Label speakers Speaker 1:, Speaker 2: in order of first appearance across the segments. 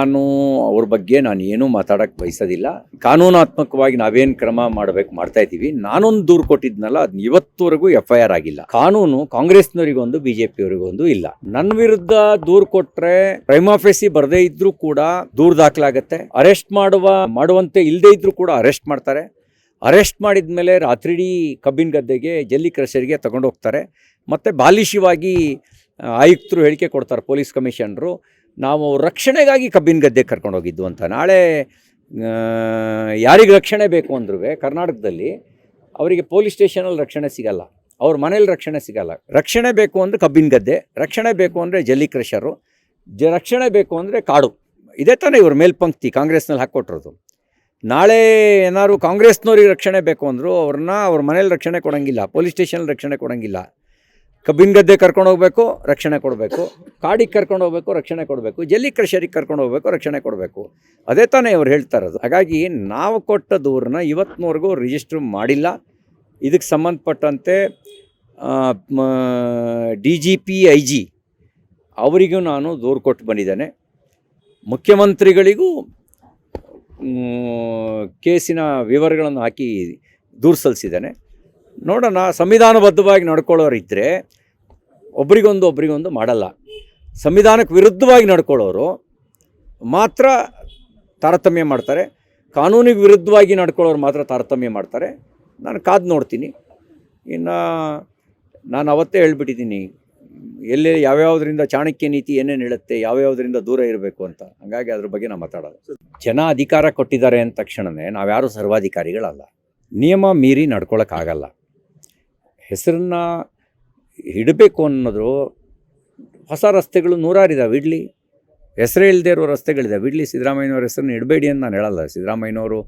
Speaker 1: ನಾನು ಅವ್ರ ಬಗ್ಗೆ ನಾನು ಏನೂ ಮಾತಾಡಕ್ಕೆ ಬಯಸೋದಿಲ್ಲ. ಕಾನೂನಾತ್ಮಕವಾಗಿ ನಾವೇನು ಕ್ರಮ ಮಾಡಬೇಕು, ಮಾಡ್ತಾ ಇದ್ದೀವಿ. ನಾನೊಂದು ದೂರು ಕೊಟ್ಟಿದ್ನಲ್ಲ ಅದನ್ನ ಇವತ್ತುವರೆಗೂ ಎಫ್ ಐ ಆರ್ ಆಗಿಲ್ಲ. ಕಾನೂನು ಕಾಂಗ್ರೆಸ್ನವರಿಗೊಂದು ಬಿ ಜೆ ಪಿಯವರಿಗೊಂದು ಇಲ್ಲ. ನನ್ನ ವಿರುದ್ಧ ದೂರು ಕೊಟ್ರೆ ಪ್ರೈಮಾಫೆಸಿ ಬರದೇ ಇದ್ರೂ ಕೂಡ ದೂರು ದಾಖಲಾಗತ್ತೆ. ಅರೆಸ್ಟ್ ಮಾಡುವ, ಮಾಡುವಂತೆ ಇಲ್ಲದೇ ಇದ್ರೂ ಕೂಡ ಅರೆಸ್ಟ್ ಮಾಡ್ತಾರೆ. ಅರೆಸ್ಟ್ ಮಾಡಿದ್ಮೇಲೆ ರಾತ್ರಿಡೀ ಕಬ್ಬಿನ ಗದ್ದೆಗೆ ಜಲ್ಲಿ ಕ್ರಷರ್ಗೆ ತಗೊಂಡೋಗ್ತಾರೆ. ಮತ್ತು ಬಾಲಿಶವಾಗಿ ಆಯುಕ್ತರು ಹೇಳಿಕೆ ಕೊಡ್ತಾರೆ, ಪೊಲೀಸ್ ಕಮಿಷನರು. ನಾವು ರಕ್ಷಣೆಗಾಗಿ ಕಬ್ಬಿನ ಗದ್ದೆ ಕರ್ಕೊಂಡು ಹೋಗಿದ್ದು ಅಂತ. ನಾಳೆ ಯಾರಿಗೆ ರಕ್ಷಣೆ ಬೇಕು ಅಂದ್ರೂ ಕರ್ನಾಟಕದಲ್ಲಿ ಅವರಿಗೆ ಪೊಲೀಸ್ ಸ್ಟೇಷನಲ್ಲಿ ರಕ್ಷಣೆ ಸಿಗಲ್ಲ. ಅವ್ರ ಮನೇಲಿ ರಕ್ಷಣೆ ಸಿಗಲ್ಲ. ರಕ್ಷಣೆ ಬೇಕು ಅಂದರೆ ಕಬ್ಬಿನ ಗದ್ದೆ, ರಕ್ಷಣೆ ಬೇಕು ಅಂದರೆ ಜಲ್ಲಿ ಕ್ರಷರು, ಜ, ರಕ್ಷಣೆ ಬೇಕು ಅಂದರೆ ಕಾಡು. ಇದೇ ತಾನೇ ಇವ್ರ ಮೇಲ್ಪಂಕ್ತಿ ಕಾಂಗ್ರೆಸ್ನಲ್ಲಿ ಹಾಕ್ಕೊಟ್ಟಿರೋದು. ನಾಳೆ ಏನಾದ್ರು ಕಾಂಗ್ರೆಸ್ನವ್ರಿಗೆ ರಕ್ಷಣೆ ಬೇಕು ಅಂದರು ಅವ್ರನ್ನ ಅವ್ರ ಮನೇಲಿ ರಕ್ಷಣೆ ಕೊಡೋಂಗಿಲ್ಲ, ಪೊಲೀಸ್ ಸ್ಟೇಷನಲ್ಲಿ ರಕ್ಷಣೆ ಕೊಡೋಂಗಿಲ್ಲ. ಕಬ್ಬಿನ ಗದ್ದೆ ಕರ್ಕೊಂಡು ಹೋಗ್ಬೇಕು, ರಕ್ಷಣೆ ಕೊಡಬೇಕು. ಕಾಡಿಗೆ ಕರ್ಕೊಂಡು ಹೋಗ್ಬೇಕು, ರಕ್ಷಣೆ ಕೊಡಬೇಕು. ಜಲ್ಲಿ ಕ್ರಷರಿಗೆ ಕರ್ಕೊಂಡು ಹೋಗ್ಬೇಕು, ರಕ್ಷಣೆ ಕೊಡಬೇಕು. ಅದೇ ತಾನೇ ಇವ್ರು ಹೇಳ್ತಾ ಇರೋದು ಹಾಗಾಗಿ ನಾವು ಕೊಟ್ಟ ದೂರನ್ನ ಇವತ್ತಿನವರೆಗೂ ರಿಜಿಸ್ಟರ್ ಮಾಡಿಲ್ಲ. ಇದಕ್ಕೆ ಸಂಬಂಧಪಟ್ಟಂತೆ D G P I G ಅವರಿಗೂ ನಾನು ದೂರು ಕೊಟ್ಟು ಬಂದಿದ್ದೇನೆ. ಮುಖ್ಯಮಂತ್ರಿಗಳಿಗೂ ಕೇಸಿನ ವಿವರಗಳನ್ನು ಹಾಕಿ ದೂರು ಸಲ್ಲಿಸಿದ್ದೇನೆ. ನೋಡೋಣ, ಸಂವಿಧಾನಬದ್ಧವಾಗಿ ನಡ್ಕೊಳ್ಳೋರಿದ್ದರೆ ಒಬ್ರಿಗೊಂದು ಒಬ್ರಿಗೊಂದು ಮಾಡಲ್ಲ. ಸಂವಿಧಾನಕ್ಕೆ ವಿರುದ್ಧವಾಗಿ ನಡ್ಕೊಳ್ಳೋರು ಮಾತ್ರ ತಾರತಮ್ಯ ಮಾಡ್ತಾರೆ. ಕಾನೂನಿಗೆ ವಿರುದ್ಧವಾಗಿ ನಡ್ಕೊಳ್ಳೋರು ಮಾತ್ರ ತಾರತಮ್ಯ ಮಾಡ್ತಾರೆ. ನಾನು ಕಾದು ನೋಡ್ತೀನಿ. ಇನ್ನು ನಾನು ಅವತ್ತೇ ಹೇಳ್ಬಿಟ್ಟಿದ್ದೀನಿ ಎಲ್ಲೇ ಯಾವ್ಯಾವುದರಿಂದ ಚಾಣಕ್ಯ ನೀತಿ ಏನೇನು ಹೇಳುತ್ತೆ, ಯಾವ್ಯಾವುದರಿಂದ ದೂರ ಇರಬೇಕು ಅಂತ. ಹಾಗಾಗಿ ಅದ್ರ ಬಗ್ಗೆ ನಾವು ಮಾತಾಡೋದು ಜನ ಅಧಿಕಾರ ಕೊಟ್ಟಿದ್ದಾರೆ ಅಂದ ತಕ್ಷಣವೇ ನಾವ್ಯಾರೂ ಸರ್ವಾಧಿಕಾರಿಗಳಲ್ಲ. ನಿಯಮ ಮೀರಿ ನಡ್ಕೊಳಕ್ಕಾಗಲ್ಲ. ಹೆಸರನ್ನ ಇಡಬೇಕು ಅನ್ನೋದು ಹೊಸ ರಸ್ತೆಗಳು ನೂರಾರಿದ್ದಾವೆ ಇಡ್ಲಿ, ಹೆಸರೇ ಇಲ್ಲದೆ ಇರೋ ರಸ್ತೆಗಳಿದ್ದಾವೆ ಇಡ್ಲಿ ಸಿದ್ದರಾಮಯ್ಯನವ್ರ ಹೆಸರನ್ನು ಇಡಬೇಡಿ ಅಂತ ನಾನು ಹೇಳಲ್ಲ. ಸಿದ್ದರಾಮಯ್ಯನವರು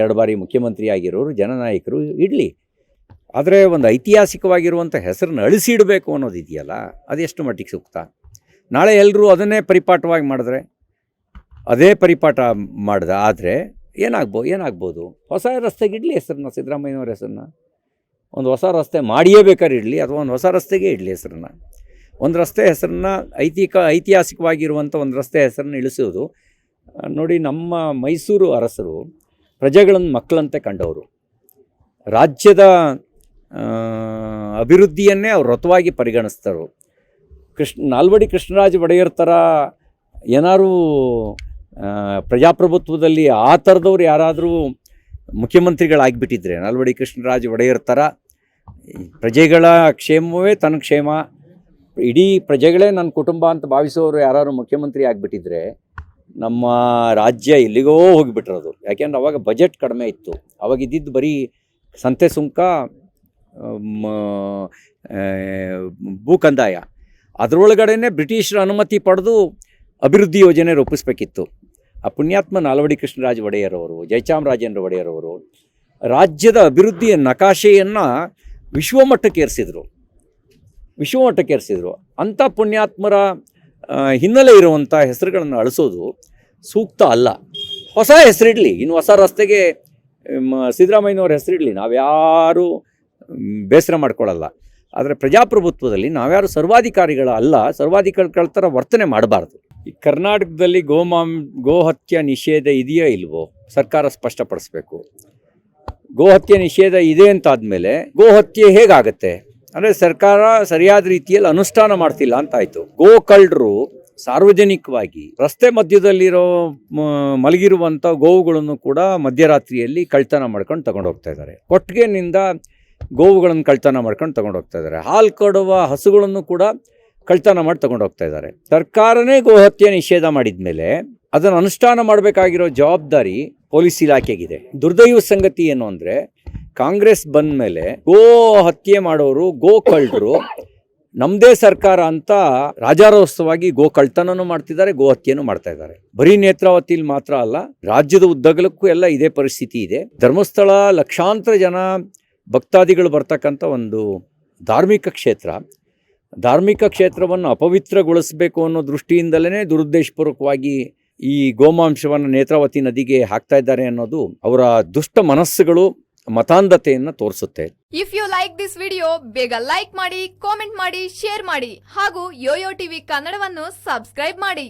Speaker 1: ಎರಡು ಬಾರಿ ಮುಖ್ಯಮಂತ್ರಿ ಆಗಿರೋರು, ಜನನಾಯಕರು ಇಡಲಿ. ಆದರೆ ಒಂದು ಐತಿಹಾಸಿಕವಾಗಿರುವಂಥ ಹೆಸರನ್ನ ಅಳಿಸಿಡಬೇಕು ಅನ್ನೋದು ಇದೆಯಲ್ಲ ಅದೆಷ್ಟು ಮಟ್ಟಿಗೆ ಸೂಕ್ತ? ನಾಳೆ ಎಲ್ಲರೂ ಅದನ್ನೇ ಪರಿಪಾಠವಾಗಿ ಮಾಡಿದ್ರೆ, ಅದೇ ಪರಿಪಾಠ ಮಾಡ್ದೆ, ಆದರೆ ಏನಾಗ್ಬೋ, ಏನಾಗ್ಬೋದು? ಹೊಸ ರಸ್ತೆಗೆ ಇಡ್ಲಿ ಹೆಸರನ್ನ, ಸಿದ್ದರಾಮಯ್ಯನವ್ರ ಹೆಸರನ್ನ. ಒಂದು ಹೊಸ ರಸ್ತೆ ಮಾಡಿಯೇ ಬೇಕಾದ್ರೆ ಇಡಲಿ ಅಥವಾ ಒಂದು ಹೊಸ ರಸ್ತೆಗೆ ಇಡಲಿ ಹೆಸರನ್ನು. ಒಂದು ರಸ್ತೆ ಹೆಸರನ್ನ ಐತಿಕ, ಐತಿಹಾಸಿಕವಾಗಿರುವಂಥ ಒಂದು ರಸ್ತೆ ಹೆಸರನ್ನು ಇಳಿಸೋದು. ನೋಡಿ ನಮ್ಮ ಮೈಸೂರು ಅರಸರು ಪ್ರಜೆಗಳನ್ನು ಮಕ್ಕಳಂತೆ ಕಂಡವರು. ರಾಜ್ಯದ ಅಭಿವೃದ್ಧಿಯನ್ನೇ ಅವ್ರು ರಥವಾಗಿ ಪರಿಗಣಿಸ್ತಾರೆ. ಕೃಷ್ಣ, ನಾಲ್ವಡಿ ಕೃಷ್ಣರಾಜ ಒಡೆಯರ್ ಥರ ಏನಾದರೂ ಪ್ರಜಾಪ್ರಭುತ್ವದಲ್ಲಿ ಆ ಥರದವ್ರು ಯಾರಾದರೂ ಮುಖ್ಯಮಂತ್ರಿಗಳಾಗಿಬಿಟ್ಟಿದ್ರೆ ನಲ್ವಡಿ ಕೃಷ್ಣರಾಜ ಒಡೆಯರ್ ಥರ ಪ್ರಜೆಗಳ ಕ್ಷೇಮವೇ ತನ್ನ ಕ್ಷೇಮ. ಇಡೀ ಪ್ರಜೆಗಳೇ ನನ್ನ ಕುಟುಂಬ ಅಂತ ಭಾವಿಸೋರು ಯಾರು ಮುಖ್ಯಮಂತ್ರಿ ಆಗಿಬಿಟ್ಟಿದ್ರೆ ನಮ್ಮ ರಾಜ್ಯ ಎಲ್ಲಿಗೋ ಹೋಗಿಬಿಟ್ಟಿರೋದು. ಯಾಕೆಂದ್ರೆ ಅವಾಗ ಬಜೆಟ್ ಕಡಿಮೆ ಇತ್ತು. ಅವಾಗ ಇದ್ದಿದ್ದು ಬರೀ ಸಂತೆ ಸುಂಕ ಮ, ಆ, ಭೂ ಕಂದಾಯ ಅದರೊಳಗಡೆನೆ ಬ್ರಿಟಿಷರ ಅನುಮತಿ ಪಡೆದು ಅಭಿವೃದ್ಧಿ ಯೋಜನೆ ರೂಪಿಸ್ಬೇಕಿತ್ತು. ಆ ಪುಣ್ಯಾತ್ಮ ನಾಲ್ವಡಿ ಕೃಷ್ಣರಾಜ ಒಡೆಯರವರು, ಜಯಚಾಮರಾಜೇಂದ್ರ ಒಡೆಯರವರು ರಾಜ್ಯದ ಅಭಿವೃದ್ಧಿಯ ನಕಾಶೆಯನ್ನು ವಿಶ್ವಮಟ್ಟಕ್ಕೆ ಏರಿಸಿದರು. ವಿಶ್ವಮಟ್ಟಕ್ಕೆ ಏರಿಸಿದರು. ಅಂಥ ಪುಣ್ಯಾತ್ಮರ ಹಿನ್ನೆಲೆ ಇರುವಂಥ ಹೆಸರುಗಳನ್ನು ಅಳಿಸೋದು ಸೂಕ್ತ ಅಲ್ಲ. ಹೊಸ ಹೆಸರಿಡಲಿ. ಇನ್ನು ಹೊಸ ರಸ್ತೆಗೆ ಸಿದ್ದರಾಮಯ್ಯನವ್ರ ಹೆಸರಿಡಲಿ. ನಾವ್ಯಾರು ಬೇಸರ ಮಾಡ್ಕೊಳ್ಳಲ್ಲ ಆದರೆ ಪ್ರಜಾಪ್ರಭುತ್ವದಲ್ಲಿ ನಾವ್ಯಾರು ಸರ್ವಾಧಿಕಾರಿಗಳ ಅಲ್ಲ ಸರ್ವಾಧಿಕಾರಿಗಳ ಥರ ವರ್ತನೆ ಮಾಡಬಾರ್ದು. ಈ ಕರ್ನಾಟಕದಲ್ಲಿ ಗೋಮಾಂ, ಗೋಹತ್ಯೆ ನಿಷೇಧ ಇದೆಯೋ ಇಲ್ವೋ? ಸರ್ಕಾರ ಸ್ಪಷ್ಟಪಡಿಸ್ಬೇಕು. ಗೋಹತ್ಯೆ ನಿಷೇಧ ಇದೆ ಅಂತಾದಮೇಲೆ ಗೋಹತ್ಯೆ ಹೇಗಾಗತ್ತೆ? ಅಂದರೆ ಸರ್ಕಾರ ಸರಿಯಾದ ರೀತಿಯಲ್ಲಿ ಅನುಷ್ಠಾನ ಮಾಡ್ತಿಲ್ಲ ಅಂತ ಆಯ್ತು ಗೋ ಕಳ್ಳರು ಸಾರ್ವಜನಿಕವಾಗಿ ರಸ್ತೆ ಮಧ್ಯದಲ್ಲಿರೋ ಮಲಗಿರುವಂಥ ಗೋವುಗಳನ್ನು ಕೂಡ ಮಧ್ಯರಾತ್ರಿಯಲ್ಲಿ ಕಳ್ತನ ಮಾಡ್ಕೊಂಡು ತಗೊಂಡು ಹೋಗ್ತಾ ಇದ್ದಾರೆ. ಕೊಟ್ಟಿಗೆನಿಂದ ಗೋವುಗಳನ್ನು ಕಳ್ತನ ಮಾಡ್ಕೊಂಡು ತಗೊಂಡು ಹೋಗ್ತಾ ಇದ್ದಾರೆ. ಹಾಲು ಕೊಡುವ ಹಸುಗಳನ್ನು ಕೂಡ ಕಳ್ತನ ಮಾಡಿ ತಗೊಂಡು ಹೋಗ್ತಾ ಇದ್ದಾರೆ. ಸರ್ಕಾರನೇ ಗೋಹತ್ಯೆ ನಿಷೇಧ ಮಾಡಿದ ಮೇಲೆ ಅದನ್ನು ಅನುಷ್ಠಾನ ಮಾಡಬೇಕಾಗಿರೋ ಜವಾಬ್ದಾರಿ ಪೊಲೀಸ್ ಇಲಾಖೆಗಿದೆ. ದುರ್ದೈವ ಸಂಗತಿ ಏನು ಅಂದರೆ, ಕಾಂಗ್ರೆಸ್ ಬಂದ ಮೇಲೆ ಗೋ ಹತ್ಯೆ ಮಾಡೋರು, ಗೋ ಕಳ್ಳರು ನಮ್ಮದೇ ಸರ್ಕಾರ ಅಂತ ರಾಜಾರೋತ್ಸವವಾಗಿ ಗೋ ಕಳ್ತನನೂ ಮಾಡ್ತಿದ್ದಾರೆ, ಗೋ ಹತ್ಯೆನೂ ಮಾಡ್ತಾ ಇದ್ದಾರೆ. ಬರೀ ನೇತ್ರಾವತಿಲಿ ಮಾತ್ರ ಅಲ್ಲ, ರಾಜ್ಯದ ಉದ್ದಗಲಕ್ಕೂ ಎಲ್ಲ ಇದೇ ಪರಿಸ್ಥಿತಿ ಇದೆ. ಧರ್ಮಸ್ಥಳ ಲಕ್ಷಾಂತರ ಜನ ಭಕ್ತಾದಿಗಳು ಬರ್ತಕ್ಕಂಥ ಒಂದು ಧಾರ್ಮಿಕ ಕ್ಷೇತ್ರ ಧಾರ್ಮಿಕ ಕ್ಷೇತ್ರವನ್ನು ಅಪವಿತ್ರಗೊಳಿಸಬೇಕು ಅನ್ನೋ ದೃಷ್ಟಿಯಿಂದಲೇ ದುರುದ್ದೇಶಪೂರ್ವಕವಾಗಿ ಈ ಗೋಮಾಂಶವನ್ನು ನೇತ್ರಾವತಿ ನದಿಗೆ ಹಾಕ್ತಾ ಇದ್ದಾರೆ ಅನ್ನೋದು ಅವರ ದುಷ್ಟ ಮನಸ್ಸುಗಳು ಮತಾಂಧತೆಯನ್ನು ತೋರಿಸುತ್ತೆ.
Speaker 2: If you like this video ಬೇಗ ಲೈಕ್ ಮಾಡಿ ಕಾಮೆಂಟ್ ಮಾಡಿ ಶೇರ್ ಮಾಡಿ ಹಾಗೂ ಯೋಯೋ ಟಿವಿ ಕನ್ನಡವನ್ನು ಸಬ್ಸ್ಕ್ರೈಬ್ ಮಾಡಿ.